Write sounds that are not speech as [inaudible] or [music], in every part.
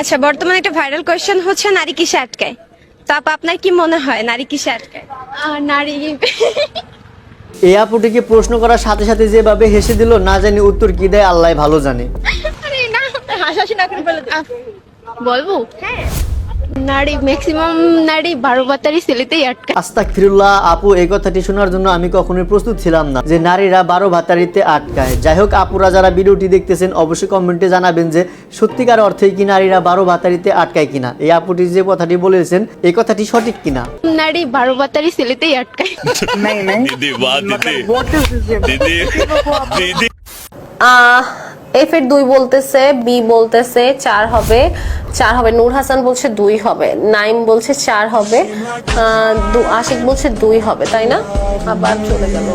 আচ্ছা বর্তমানে একটা ভাইরাল কোয়েশ্চেন হচ্ছে নারী কিসে আটকায়? তো আপা আপনার কি মনে হয় নারী কিসে আটকায়? আর নারী। এই আপুটিকে প্রশ্ন করার সাথে সাথে যেভাবে হেসে দিল না জানি উত্তর কি দেয় আল্লাহ ভালো জানে। আরে না হাসাহাসি না করে বলব? হ্যাঁ। নারী ম্যাক্সিমাম নারী বারো বাতারি ছেলেতেই আটকা আস্তাক ফিরুল্লাহ আপু এই কথাটি শোনার জন্য আমি কখনোই প্রস্তুত ছিলাম না যে নারীরা বারো ভাতারিতে আটকায়। যাই হোক আপুরা যারা ভিডিওটি দেখতেছেন অবশ্যই কমেন্টে জানাবেন যে সত্যিকার অর্থে কি নারীরা বারো ভাতারিতে আটকায় কিনা। এই আপুটি যে কথাটি বলেছেন এই কথাটি সঠিক কিনা? নারী বারো বাতারি ছেলেতেই আটকায়। [laughs] नहीं এফ এর দুই বলতেছে বি বলতেছে, চার হবে চার হবে। নূর হাসান বলছে দুই হবে, নাইম বলছে চার হবে আশিক বলছে দুই হবে, তাই না? আবার চলে গেল।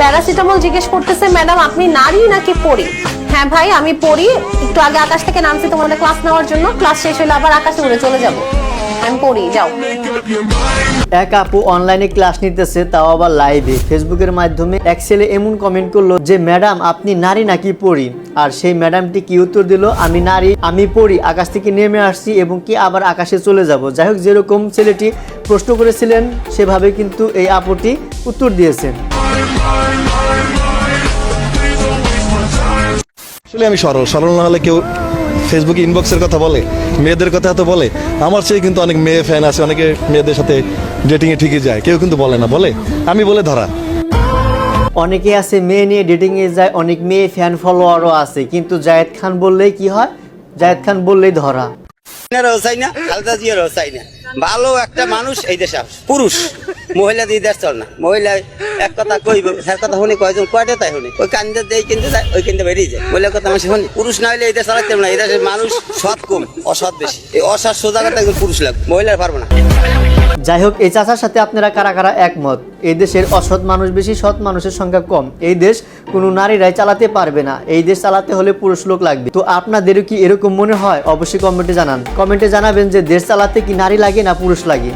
প্যারাসিটামল জিজ্ঞেস করতেছে ম্যাডাম আপনি নারী নাকি পড়ি হ্যাঁ ভাই, আমি পড়ি একটু আগে আকাশ থেকে নামছি তোমাদের ক্লাস নেওয়ার জন্য। ক্লাস শেষ হলে আবার আকাশে উড়ে চলে যাব। আমি পড়ি যাও। এক আপু অনলাইনে ক্লাস নিতেছে তাও আবার লাইভে ফেসবুকের মাধ্যমে এক ছেলে এমন কমেন্ট করল যে ম্যাডাম আপনি নারী নাকি পড়ি আর সেই ম্যাডামটি কি উত্তর দিল আমি নারী আমি পড়ি আকাশ থেকে নেমে আসছি এবং কি আবার আকাশে চলে যাব? যাই হোক যেরকম ছেলেটি প্রশ্ন করেছিলেন সেভাবে কিন্তু এই আপুটি উত্তর দিয়েছেন। আসলে আমি সরল। সরল না হলে কেউ ফেসবুকে ইনবক্সের কথা বলে মেয়েদের কথা এত বলে আমার সেই কিন্তু অনেক মেয়ে ফ্যান আছে অনেকে মেয়েদের সাথে ডেটিংয়ে ঠিকই যায় কেউ কিন্তু বলে না বলে? আমি বলে ধরা। অনেকে আছে মেয়ে নিয়ে ডেটিংয়ে যায় অনেক মেয়ে ফ্যান ফলোয়ারও আছে কিন্তু জায়েদ খান বললেই কি হয়? জায়েদ খান বললেই ধরা। না রসাই না খালদা জিয়া রসাই না। ভালো একটা মানুষ এই দেশে। পুরুষ। মহিলা দিয়ে দেশ চল না। মহিলা এক কথা কইব, স্যার কথা শুনি, কয়জন কয়টা তাই শুনি? ওই কান্দে দেই কিনতে যায়, ওই কিনতে বেরিয়ে যায়। মহিলা কথা আমি শুনি। পুরুষ না হলে এই দেশ চালাতে না। এই দেশের মানুষ সৎ কম, অসৎ বেশি। এই অসৎ সোজা কথা পুরুষ লাগবে। মহিলার পারব না। যাই হোক এই চাচার সাথে আপনারা কারা কারা একমত? এই দেশের অসৎ মানুষ বেশি, সৎ মানুষের সংখ্যা কম। এই দেশ কোনো নারীরাই চালাতে পারবে না। এই দেশ চালাতে হলে পুরুষ লোক লাগবে। তো আপনাদেরও কি এরকম মনে হয়? অবশ্যই কমেন্টে জানান। কমেন্টে জানাবেন যে দেশ চালাতে কি নারী লাগে না পুরুষ লাগে?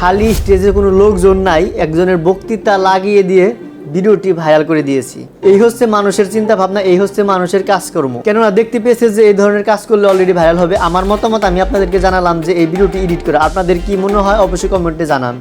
খালি স্টেজে কোনো লোকজন নাই, একজনের বক্তৃতা লাগিয়ে দিয়ে ভিডিওটি ভাইরাল করে দিয়েছি। এই হচ্ছে মানুষের চিন্তা ভাবনা এই হচ্ছে মানুষের কাজকর্ম। কেননা দেখতে পেয়েছে যে এই ধরনের কাজ করলে অলরেডি ভাইরাল হবে। আমার মতামত আমি আপনাদেরকে জানালাম যে এই ভিডিওটি এডিট করে। আপনাদের কি মনে হয়, অবশ্যই কমেন্টে জানান।